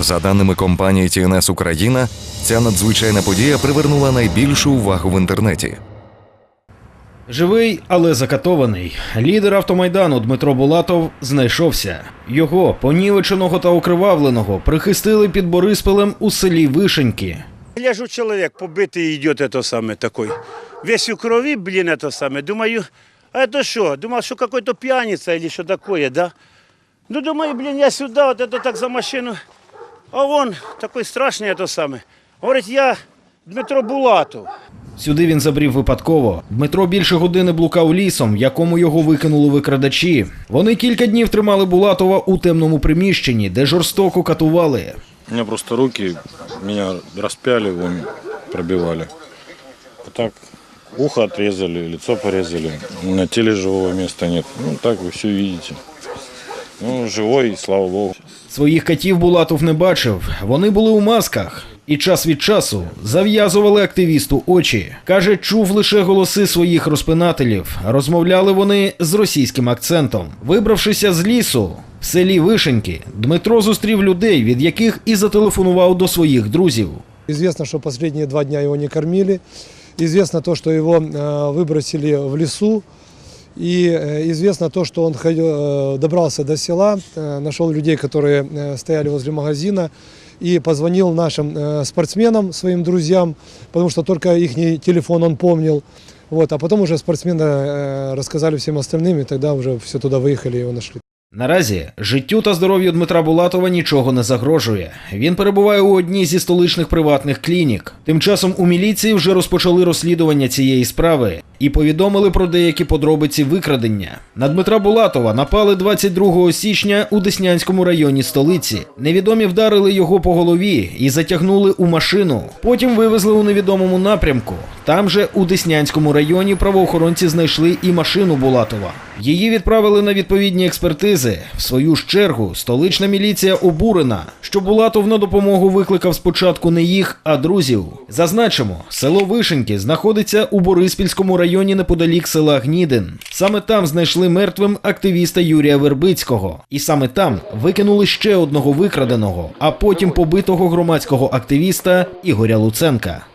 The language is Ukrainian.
За даними компанії TNS Україна, ця надзвичайна подія привернула найбільшу увагу в інтернеті. Живий, але закатований. Лідер автомайдану Дмитро Булатов знайшовся. Його, понівеченого та окривавленого, прихистили під Бориспілем у селі Вишеньки. Гляжу, человек побитый идет, это самое такой. Весь в крови, блин, это самое. Думаю, а это что? Думал, что какой-то пьяница или что такое, да? Ну, думаю, блин, я сюда, вот это так за машину. А он такой страшный, это самое. Говорит, я Дмитро Булатов. Сюди він забрів випадково. Дмитро більше години блукав лісом, в якому його викинули викрадачі. Вони кілька днів тримали Булатова у темному приміщенні, де жорстоко катували. У меня просто руки, меня распяли, вон, пробивали. А так ухо отрезали, лицо порезали. На теле живого места нет. Ну, так вы все видите. Ну, живой, слава богу. Своїх катів Булатов не бачив. Вони були у масках. І час від часу зав'язували активісту очі. Каже, чув лише голоси своїх розпинателів. Розмовляли вони з російським акцентом. Вибравшися з лісу в селі Вишеньки, Дмитро зустрів людей, від яких і зателефонував до своїх друзів. Известно, что последние два дня его не кормили. Известно то, что его э, выбросили в лесу. И э, известно то, что он ходил, э, добрался до села, э, нашел людей, которые э, стояли возле магазина, и позвонил нашим э, спортсменам, своим друзьям, потому что только их телефон он помнил. Вот, а потом уже спортсмены э, рассказали всем остальным, и тогда уже все туда выехали и его нашли. Наразі життю та здоров'ю Дмитра Булатова нічого не загрожує. Він перебуває у одній зі столичних приватних клінік. Тим часом у міліції вже розпочали розслідування цієї справи і повідомили про деякі подробиці викрадення. На Дмитра Булатова напали 22 січня у Деснянському районі столиці. Невідомі вдарили його по голові і затягнули у машину. Потім вивезли у невідомому напрямку. Там же у Деснянському районі правоохоронці знайшли і машину Булатова. Її відправили на відповідні експертизи. В свою ж чергу столична міліція обурена, що Булатов на допомогу викликав спочатку не їх, а друзів. Зазначимо, село Вишеньки знаходиться у Бориспільському районі неподалік села Гнідин. Саме там знайшли мертвим активіста Юрія Вербицького, і саме там викинули ще одного викраденого, а потім побитого громадського активіста Ігоря Луценка.